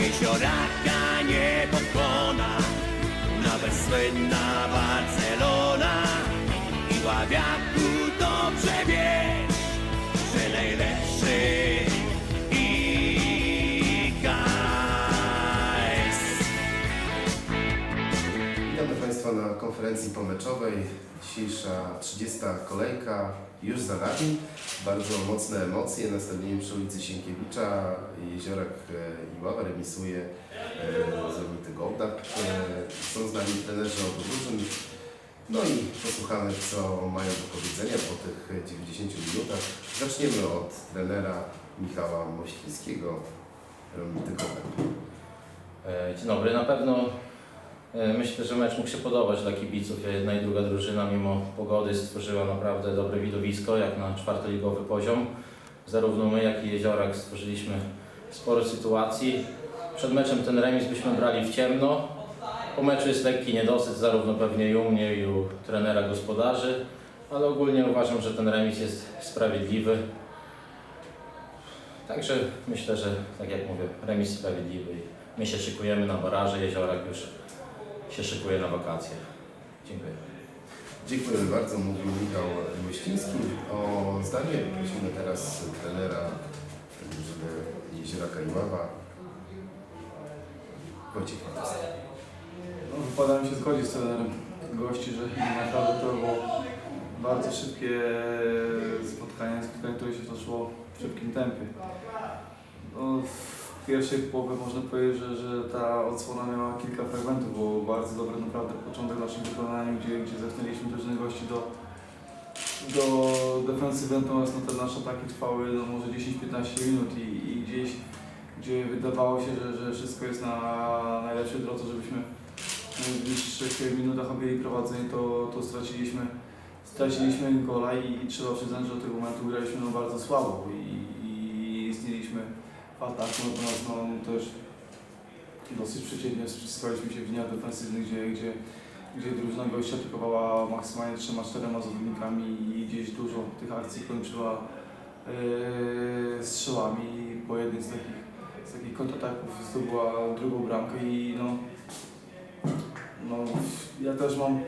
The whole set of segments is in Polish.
Jezioraka nie pokona Nawet słynna Barcelona I ławiaku dobrze wiesz Że najlepszy IKS Witamy Państwa na konferencji pomeczowej. Dzisiejsza 30. kolejka już za nami. Bardzo mocne emocje. Nastawienie przy ulicy Sienkiewicza. Jeziorak e, Iława remisuje e, z Ormity Gołdak. E, Są z nami trenerzy obu. No i posłuchamy, co mają do powiedzenia po tych 90 minutach. Zaczniemy od trenera Michała Moślińskiego, Ormity Gołdak. E, Dzień dobry. Na pewno myślę, że mecz mógł się podobać dla kibiców. Jedna i druga drużyna mimo pogody stworzyła naprawdę dobre widowisko, jak na czwartoligowy poziom. Zarówno my, jak i Jeziorak stworzyliśmy sporo sytuacji. Przed meczem ten remis byśmy brali w ciemno. Po meczu jest lekki niedosyt, zarówno pewnie i u mnie, i u trenera gospodarzy, ale ogólnie uważam, że ten remis jest sprawiedliwy. Także myślę, że tak jak mówię, remis sprawiedliwy. My się szykujemy na baraże, Jeziorak już się szykuje na wakacje. Dziękuję. Dziękujemy bardzo, mówił Michał Myśliński. O zdanie prosimy teraz trenera drużyny Jezioraka Iława. Wojciech Matowski. No, wypada mi się zgodzić z trenerem gości, że naprawdę to było bardzo szybkie spotkanie, spotkanie, które się toczyło w szybkim tempie. No, pierwszej połowie można powiedzieć, że, że ta odsłona miała kilka fragmentów, było bardzo dobry naprawdę początek naszym wykonaniu, gdzie, gdzie zacznęliśmy drużynę gości do, do defensywy, natomiast no, te nasze ataki trwały no, może 10-15 minut i, i gdzieś, gdzie wydawało się, że, że wszystko jest na najlepszej drodze, żebyśmy w najbliższych minutach objęli prowadzenie, to, to straciliśmy, straciliśmy gola i, i trzeba przyznać, że do tego momentu graliśmy no bardzo słabo i, i istnieliśmy w ataku, natomiast no, też dosyć przeciętnie wciskaliśmy się w liniach defensywnych, gdzie, gdzie, gdzie drużyna gościa atakowała maksymalnie trzema, czterema zawodnikami i gdzieś dużo tych akcji kończyła yy, strzałami po jednym z takich, z takich kontrataków. Zdobyła drugą bramkę i no, no, ja też mam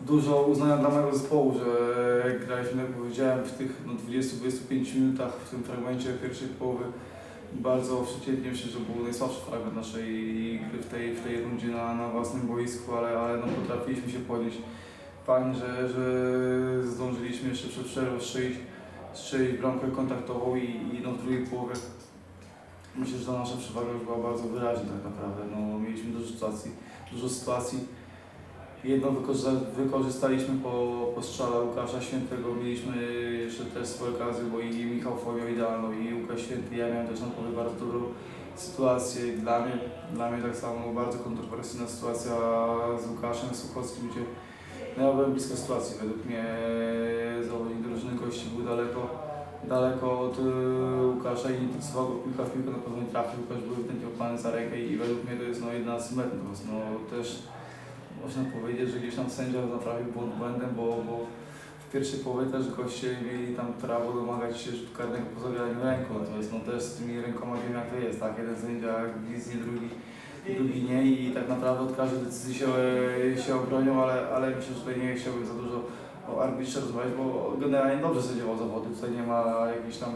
dużo uznania dla mojego zespołu, że graliśmy, jak powiedziałem, w tych no, 20-25 minutach w tym fragmencie pierwszej połowy bardzo przeciętnie myślę, że był najsłabszy fragment naszej gry w tej, w tej rundzie na, na własnym boisku, ale, ale no, potrafiliśmy się podnieść. Fajnie, że, że zdążyliśmy jeszcze przed przerwą strzelić, strzelić bramkę kontaktową i, i no, w drugiej połowie myślę, że ta nasza przewaga już była bardzo wyraźna tak naprawdę. No, mieliśmy dużo sytuacji, dużo sytuacji. Jedną wykorzysta- wykorzystaliśmy po, po strzale Łukasza Świętego. Mieliśmy jeszcze też swoje okazje, bo i Michał miał idealną i Łukasz Święty. Ja miałem też na bardzo dobrą sytuację. Dla mnie, dla mnie tak samo bardzo kontrowersyjna sytuacja z Łukaszem Suchockim, gdzie ja byłem blisko sytuacji. Według mnie zawodnik drużyny gości był daleko, daleko od y, Łukasza i podsuwał go piłka w piłkę, na pewno nie trafił. Łukasz był ewidentnie łapany za rękę i według mnie to jest no, 11 metrów. No, też można powiedzieć, że gdzieś tam sędzia naprawił błąd błędem, bo, bo w pierwszej połowie też goście mieli tam prawo domagać się rzutu karnego po zabieraniu ręką, natomiast no też z tymi rękoma wiem jak to jest, tak? Jeden sędzia gwizdnie, drugi, drugi nie i tak naprawdę od każdej decyzji się, się obronią, ale, ale myślę, że tutaj nie chciałbym za dużo o arbitrze rozmawiać, bo generalnie dobrze sędziował zawody, tutaj nie ma jakichś tam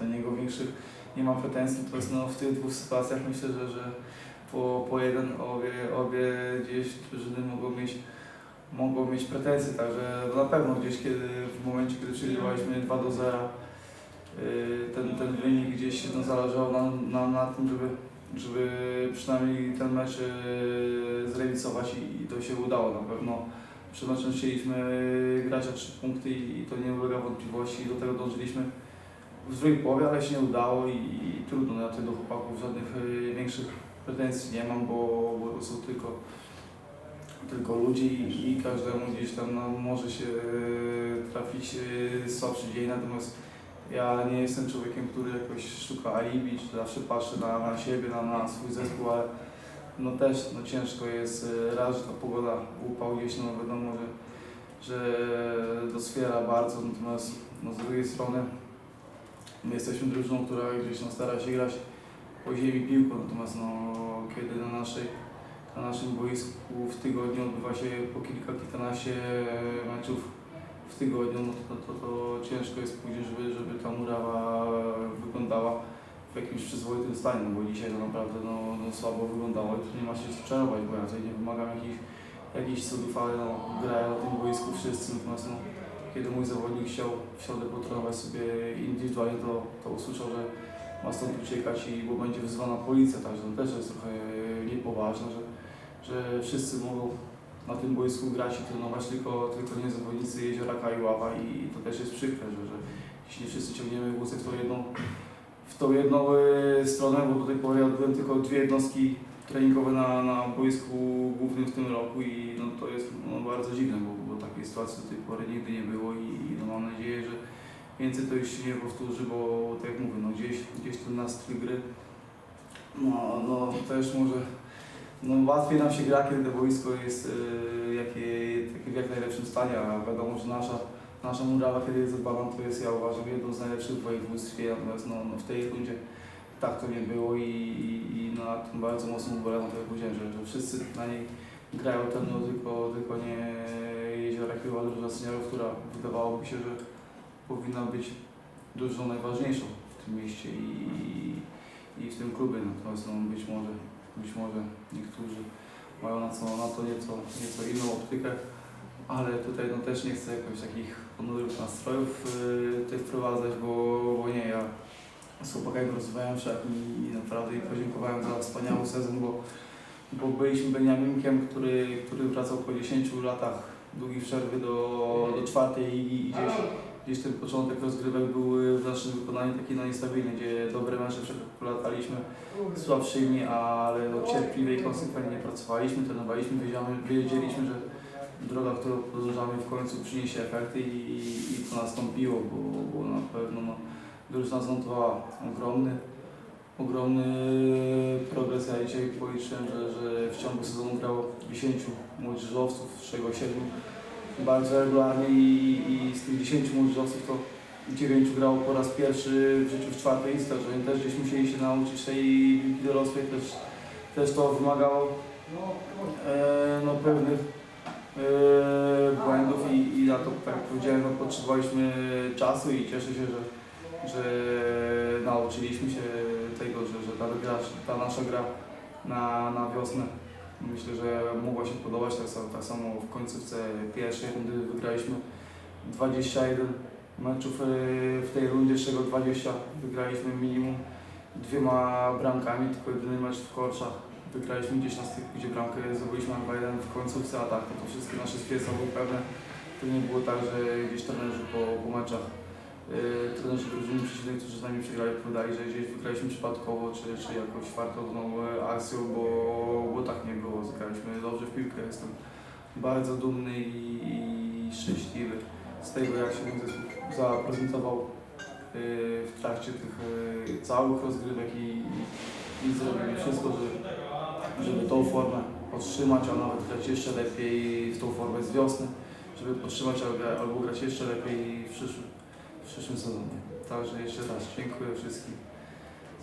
do niego większych, nie ma pretensji, natomiast no w tych dwóch sytuacjach myślę, że, że po, po jeden obie, obie gdzieś drużyny mogą mieć, mogą mieć pretensje, także na pewno gdzieś kiedy w momencie, kiedy przegrywaliśmy 2 do 0, yy, ten, ten wynik gdzieś no, zależało nam, nam na tym, żeby, żeby przynajmniej ten mecz yy, zremisować i, i to się udało na pewno. Przed meczem chcieliśmy grać o 3 punkty i, i to nie ulega wątpliwości do tego dążyliśmy w drugiej połowie, ale się nie udało i, i trudno, no ja tutaj do chłopaków żadnych yy, większych pretensji nie mam, bo, bo są tylko, tylko ludzie i, i każdemu gdzieś tam no, może się e, trafić e, słabszy dzień, natomiast ja nie jestem człowiekiem, który jakoś szuka alibi, czy zawsze patrzy na, na siebie, na, na swój zespół, ale no też no, ciężko jest e, raz, że ta pogoda upał gdzieś, no wiadomo, że, że doswiera bardzo, natomiast no, z drugiej strony my jesteśmy drużyną, która gdzieś no, stara się grać po ziemi piłką, natomiast no, kiedy na, naszej, na naszym boisku w tygodniu odbywa się po kilka, kilkanaście meczów w tygodniu, no to, to, to ciężko jest później, żeby, żeby ta murawa wyglądała w jakimś przyzwoitym stanie, no bo dzisiaj to naprawdę no, no, słabo wyglądało i tu nie ma się czarować, bo tutaj nie wymagam jakichś, jakichś cudów, ale no, grają na tym boisku wszyscy, natomiast no, kiedy mój zawodnik chciał w środę potrenować sobie indywidualnie, to, to usłyszał, że ma stąd uciekać i bo będzie wzywana policja, także to też jest trochę niepoważne, że, że wszyscy mogą na tym boisku grać i trenować, tylko, tylko nie zawodnicy Jezioraka i Ława i to też jest przykre, że, że jeśli wszyscy ciągniemy wózek w tą jedną, w tą jedną e, stronę, bo do tej pory odbyłem tylko dwie jednostki treningowe na, na boisku głównym w tym roku i no, to jest no, bardzo dziwne, bo, bo takiej sytuacji do tej pory nigdy nie było i, i no, mam nadzieję, że więcej to już się nie powtórzy, bo tak jak mówię, no, gdzieś, gdzieś ten nastrój gry. No, no też może no, łatwiej nam się gra, kiedy boisko jest e, jakie, takie w jak najlepszym stanie, a wiadomo, że nasza, nasza murawa, kiedy jest zadbana, to jest ja uważam jedną z najlepszych w województwie, natomiast no, no, w tej rundzie tak to nie było i, i, i na tym bardzo mocno ubolewam, tak jak powiedziałem, że, że wszyscy na niej grają ten, no, tylko, tylko nie Jeziora Krywa, drużyna seniorów, która wydawałoby się, że powinna być dużo najważniejszą w tym mieście i, i w tym klubie, natomiast no, być może, być może niektórzy mają na, co, na to nieco, nieco inną optykę, ale tutaj no, też nie chcę jakoś takich ponurych nastrojów yy, wprowadzać, bo, bo nie, ja z chłopakami rozmawiałem się i naprawdę im podziękowałem za wspaniały sezon, bo, bo byliśmy Beniaminkiem, który, który wracał po 10 latach długich przerwy do, do czwartej i gdzieś, gdzieś ten początek rozgrywek był w naszym wykonaniu taki no, niestabilny, gdzie dobre mecze przelataliśmy słabszymi, ale no, cierpliwie i konsekwentnie pracowaliśmy, trenowaliśmy, wiedziałem, wiedzieliśmy, że droga, którą podążamy w końcu przyniesie efekty i, i to nastąpiło, bo, bo na pewno no, drużyna zanotowała ogromny, ogromny progres. Ja dzisiaj policzyłem, że, że w ciągu sezonu grało 10 młodzieżowców, z czego 7 bardzo regularnie i, i z tych 10 młodzieżowców to 9 grało po raz pierwszy w życiu w czwartej że oni też gdzieś musieli się nauczyć tej piłki dorosłej, też, też to wymagało e, no, pewnych e, błędów i, i na to, tak jak powiedziałem, no, potrzebowaliśmy czasu i cieszę się, że, że nauczyliśmy się tego, że, że ta, gra, ta nasza gra na, na wiosnę myślę, że mogła się podobać. Tak samo, tak samo w końcówce pierwszej rundy wygraliśmy 21 meczów e, w tej rundzie, z czego 20 wygraliśmy minimum dwiema bramkami, tylko jedyny mecz w Korczach wygraliśmy gdzieś na styku, gdzie bramkę zdobyliśmy na 2-1 w końcówce, a tak to, wszystkie nasze stwierdzenia były pewne. To nie było tak, że gdzieś trenerzy po, po meczach trenerzy drużyny przeciwnej, którzy z nami przegrali, podali, że gdzieś wygraliśmy przypadkowo, czy, czy jakąś fartowną e, akcją, bo, bo tak nie było. Zagraliśmy dobrze w piłkę. Jestem bardzo dumny i, i szczęśliwy z tego, jak się mój zespół zaprezentował yy, w trakcie tych yy, całych rozgrywek i, i, i wszystko, żeby, żeby tą formę podtrzymać, a nawet grać jeszcze lepiej w tą formę z wiosny, żeby podtrzymać albo, albo grać jeszcze lepiej w przyszłym przyszłym sezonie. Także jeszcze raz dziękuję wszystkim,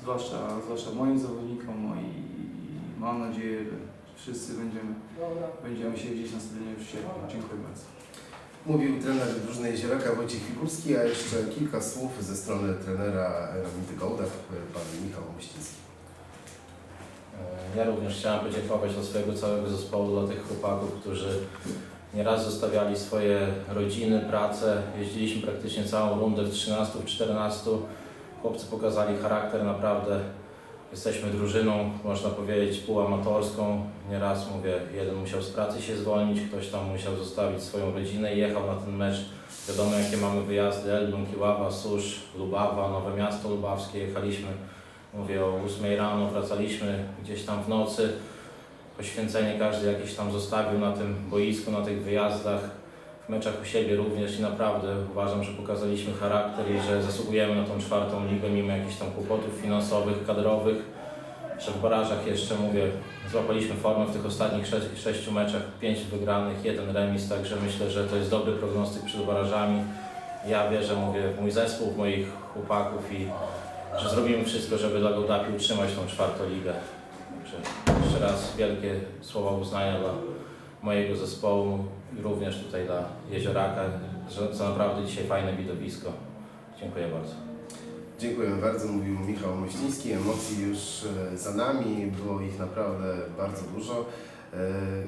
zwłaszcza, zwłaszcza moim zawodnikom no i mam nadzieję, że wszyscy będziemy, będziemy się widzieć na stadionie w sierpniu. Dziękuję bardzo. Mówił trener drużyny Jezioraka Wojciech Figurski, a jeszcze kilka słów ze strony trenera Ramity Gołda, pan Michał Mościński. E, Ja również chciałem podziękować dla swojego całego zespołu, dla tych chłopaków, którzy nieraz zostawiali swoje rodziny, pracę. Jeździliśmy praktycznie całą rundę w 13, w 14. Chłopcy pokazali charakter, naprawdę jesteśmy drużyną, można powiedzieć, półamatorską. Nieraz mówię, jeden musiał z pracy się zwolnić, ktoś tam musiał zostawić swoją rodzinę i jechał na ten mecz. Wiadomo, jakie mamy wyjazdy, Elbląg, Kiława, Susz, Lubawa, Nowe Miasto Lubawskie. Jechaliśmy, mówię, o 8 rano, wracaliśmy gdzieś tam w nocy poświęcenie każdy jakieś tam zostawił na tym boisku, na tych wyjazdach, w meczach u siebie również i naprawdę uważam, że pokazaliśmy charakter i że zasługujemy na tą czwartą ligę mimo jakichś tam kłopotów finansowych, kadrowych, że w barażach jeszcze mówię, złapaliśmy formę w tych ostatnich sze sześciu meczach, pięć wygranych, jeden remis, także myślę, że to jest dobry prognostyk przed barażami. Ja wierzę, mówię, w mój zespół, w moich chłopaków i że zrobimy wszystko, żeby dla Gołdapi utrzymać tą czwartą ligę. Także jeszcze raz wielkie słowa uznania dla mojego zespołu i również tutaj dla Jezioraka, że za naprawdę dzisiaj fajne widowisko. Dziękuję bardzo. Dziękujemy bardzo, mówił Michał Myśliński. Emocji już e, za nami, było ich naprawdę bardzo dużo.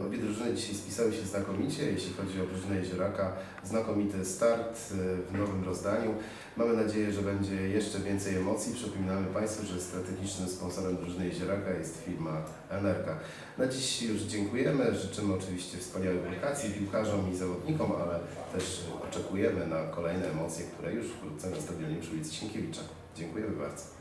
Obie drużyny dzisiaj spisały się znakomicie, jeśli chodzi o drużynę Jezioraka. Znakomity start e, w nowym rozdaniu. Mamy nadzieję, że będzie jeszcze więcej emocji. Przypominamy Państwu, że strategicznym sponsorem drużyny Jezioraka jest firma Enerka. Na dziś już dziękujemy. Życzymy oczywiście wspaniałych wakacji piłkarzom i zawodnikom, ale też oczekujemy na kolejne emocje, które już wkrótce na stadionie przy ulicy Sienkiewicza. Dziękujemy bardzo.